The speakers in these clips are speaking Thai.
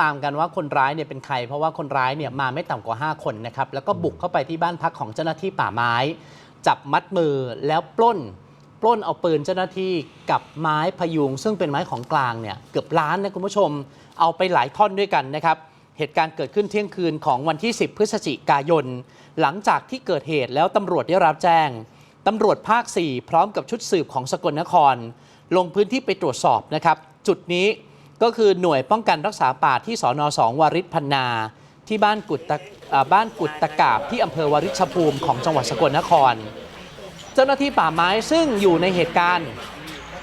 ตามกันว่าคนร้ายเนี่ยเป็นใคร เพราะว่าคนร้ายเนี่ยมาไม่ต่ำกว่า 5 คนนะครับ แล้วก็บุกเข้าไปที่บ้านพักของเจ้าหน้าที่ป่าไม้ จับมัดมือแล้วปล้น ปล้นเอาปืนเจ้าหน้าที่กับไม้พยุง ซึ่งเป็นไม้ของกลางเนี่ยเกือบล้านนะคุณผู้ชม เอาไปหลายท่อนด้วยกันนะครับเหตุการณ์เกิดขึ้นเที่ยงคืนของวันที่ 10 พฤศจิกายน หลังจากที่เกิดเหตุแล้วตำรวจได้รับแจ้งตำรวจภาค 4 พร้อมกับชุดสืบของสกลนคร ลงพื้นที่ไปตรวจสอบนะครับ จุดนี้ ก็คือหน่วยป้องกันรักษาป่าที่สอนอสองวาริศพันนา ที่บ้านกุดตะบ้านกุดตะกาบที่อำเภอวาริชภูมิของจังหวัดสกลนคร เจ้าหน้าที่ป่าไม้ซึ่งอยู่ในเหตุการณ์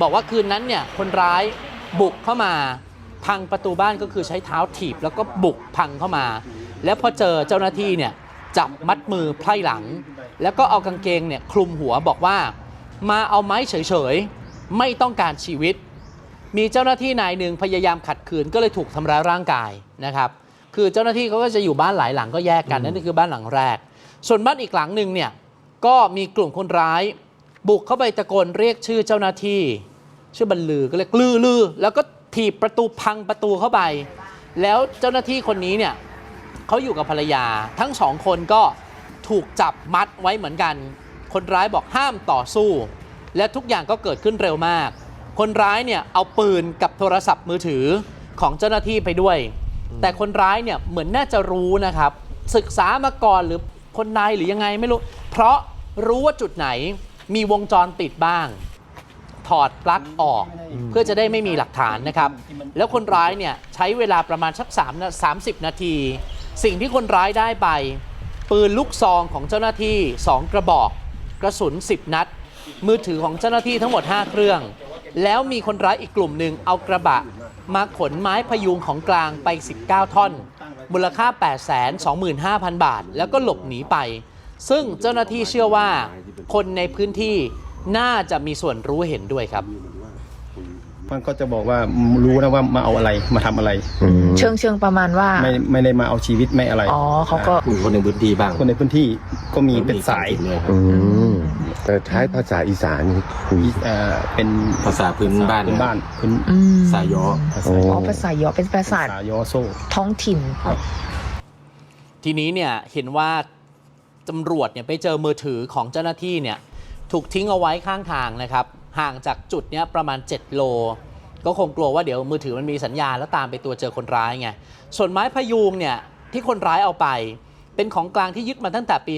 บอกว่าคืนนั้นเนี่ยคนร้ายบุกเข้ามา พังประตูบ้านก็คือใช้เท้าถีบแล้วก็บุกพังเข้ามา แล้วพอเจอเจ้าหน้าที่เนี่ยจับมัดมือไพร่หลัง แล้วก็เอากางเกงเนี่ยคลุมหัวบอกว่า มาเอาไม้เฉยๆไม่ต้องการชีวิต มีเจ้าหน้าที่นายหนึ่งพยายามขัดขืนก็เลยถูกทำร้ายร่างกายนะครับ คือเจ้าหน้าที่เขาก็จะอยู่บ้านหลายหลังก็แยกกันนั่นคือบ้านหลังแรก ส่วนบ้านอีกหลังหนึ่งเนี่ยก็มีกลุ่มคนร้าย บุกเข้าไปตะโกนเรียกชื่อเจ้าหน้าที่ ชื่อบรรลือก็เรียกลือลือ แล้วก็ถีบประตูพังประตูเข้าไป แล้วเจ้าหน้าที่คนนี้เนี่ยเขาอยู่กับภรรยา ทั้งสองคนก็ถูกจับมัดไว้เหมือนกัน คนร้ายบอกห้ามต่อสู้ และทุกอย่างก็เกิดขึ้นเร็วมาก คนร้ายเนี่ยเอาปืนกับโทรศัพท์มือถือของเจ้าหน้าที่ไปด้วย แต่คนร้ายเนี่ยเหมือนน่าจะรู้นะครับ ศึกษามาก่อนหรือคนในหรือยังไงไม่รู้ เพราะรู้ว่าจุดไหนมีวงจรปิดบ้าง ถอดปลั๊กออก เพื่อจะได้ไม่มีหลักฐานนะครับ แล้วคนร้ายเนี่ยใช้เวลาประมาณสัก3นะ30 นาที สิ่งที่คนร้ายได้ไป ปืนลูกซองของเจ้าหน้าที่ 2 กระบอก กระสุน 10 นัด มือถือของเจ้าหน้าที่ทั้งหมด 5 เครื่อง แล้วมีคนร้ายอีกกลุ่มหนึ่งเอากระบะ มาขนไม้พยุงของกลางไป 19 ท่อน มูลค่า 825,000 บาท แล้วก็หลบหนีไป ซึ่งเจ้าหน้าที่เชื่อว่า คนในพื้นที่น่าจะมีส่วนรู้เห็นด้วยครับ มันก็จะบอกว่ารู้นะว่ามาเอาอะไรมาทำอะไร เชิงเชิงประมาณว่า ไม่ไม่ได้มาเอาชีวิตไม่อะไร อ๋อเขาก็ มีคนในพื้นที่บ้างคนในพื้นที่ก็มีเป็นสายเลยครับอืมแต่ใช้ภาษาอีสานคุยเอ่อเป็นภาษาพื้นบ้านพื้นบ้านพื้นอืมสายย้อ ภาโอ้ษาอ๋อภาษาเยอเป็นภาษาภาษายอโซ่ท้องถิ่น ทีนี้เนี่ยเห็นว่าตำรวจเนี่ยไปเจอมือถือของเจ้าหน้าที่เนี่ยถูกทิ้งเอาไว้ข้างทางนะครับ ห่างจากจุดเนี้ยประมาณ 7 โล ก็คงกลัวว่าเดี๋ยวมือถือมันมีสัญญาณแล้วตามไปตัวเจอคนร้ายไง ส่วนไม้พยุงเนี่ยที่คนร้ายเอาไป เป็นของกลางที่ยึดมาตั้งแต่ปี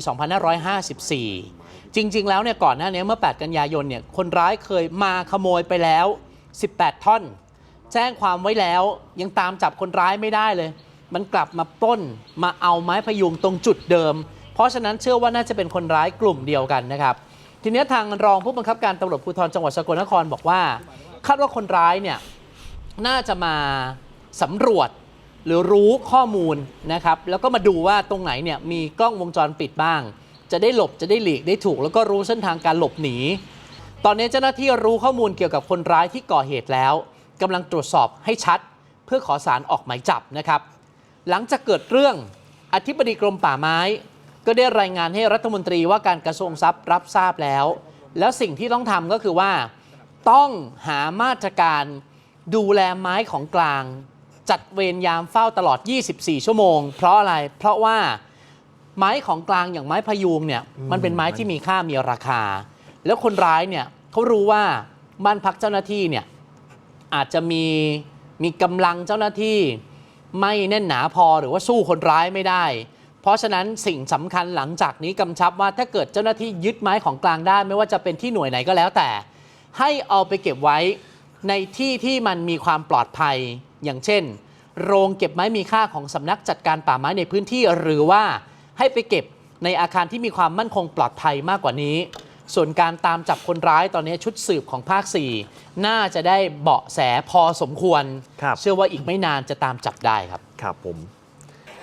2554 จริง ๆ แล้วเนี่ยก่อนหน้านี้เมื่อ 8 กันยายนเนี่ยคนร้ายเคยมาขโมยไปแล้ว 18 ท่อน แจ้งความไว้แล้วยังตามจับคนร้ายไม่ได้เลย มันกลับมาปล้นมาเอาไม้พยุงตรงจุดเดิม เพราะฉะนั้นเชื่อว่าน่าจะเป็นคนร้ายกลุ่มเดียวกันนะครับ ทีนี้ทางรองผู้บังคับการตำรวจภูธรจังหวัดสกลนครบอกว่า คาดว่าคนร้ายเนี่ยน่าจะมาสำรวจหรือรู้ข้อมูลนะครับ แล้วก็มาดูว่าตรงไหนเนี่ยมีกล้องวงจรปิดบ้าง จะได้หลบจะได้หลีกได้ถูก แล้วก็รู้เส้นทางการหลบหนี ตอนนี้เจ้าหน้าที่รู้ข้อมูลเกี่ยวกับคนร้ายที่ก่อเหตุแล้วกำลังตรวจสอบให้ชัด เพื่อขอสารออกหมายจับนะครับ หลังจากเกิดเรื่องอธิบดีกรมป่าไม้ ก็ได้รายงานให้รัฐมนตรีว่าการกระทรวงทรัพย์รับทราบแล้ว แล้วสิ่งที่ต้องทำก็คือว่า ต้องหามาตรการดูแลไม้ของกลาง จัดเวรยามเฝ้าตลอด 24 ชั่วโมง เพราะอะไร เพราะว่าไม้ของกลางอย่างไม้พยุงเนี่ยมันเป็นไม้ที่มีค่ามีราคา แล้วคนร้ายเนี่ยเขารู้ว่าบ้านพักเจ้าหน้าที่เนี่ยอาจจะมีมีกำลังเจ้าหน้าที่ไม่แน่นหนาพอหรือว่าสู้คนร้ายไม่ได้ เพราะฉะนั้นสิ่งสำคัญหลังจากนี้กำชับว่าถ้าเกิดเจ้าหน้าที่ยึดไม้ของกลางได้ไม่ว่าจะเป็นที่หน่วยไหนก็แล้วแต่ ให้เอาไปเก็บไว้ในที่ที่มันมีความปลอดภัย อย่างเช่น โรงเก็บไม้มีค่าของสำนักจัดการป่าไม้ในพื้นที่ หรือว่าให้ไปเก็บในอาคารที่มีความมั่นคงปลอดภัยมากกว่านี้ ส่วนการตามจับคนร้ายตอนนี้ชุดสืบของภาค 4 น่าจะได้เบาะแสพอสมควรครับเชื่อว่าอีกไม่นานจะตามจับได้ครับครับผม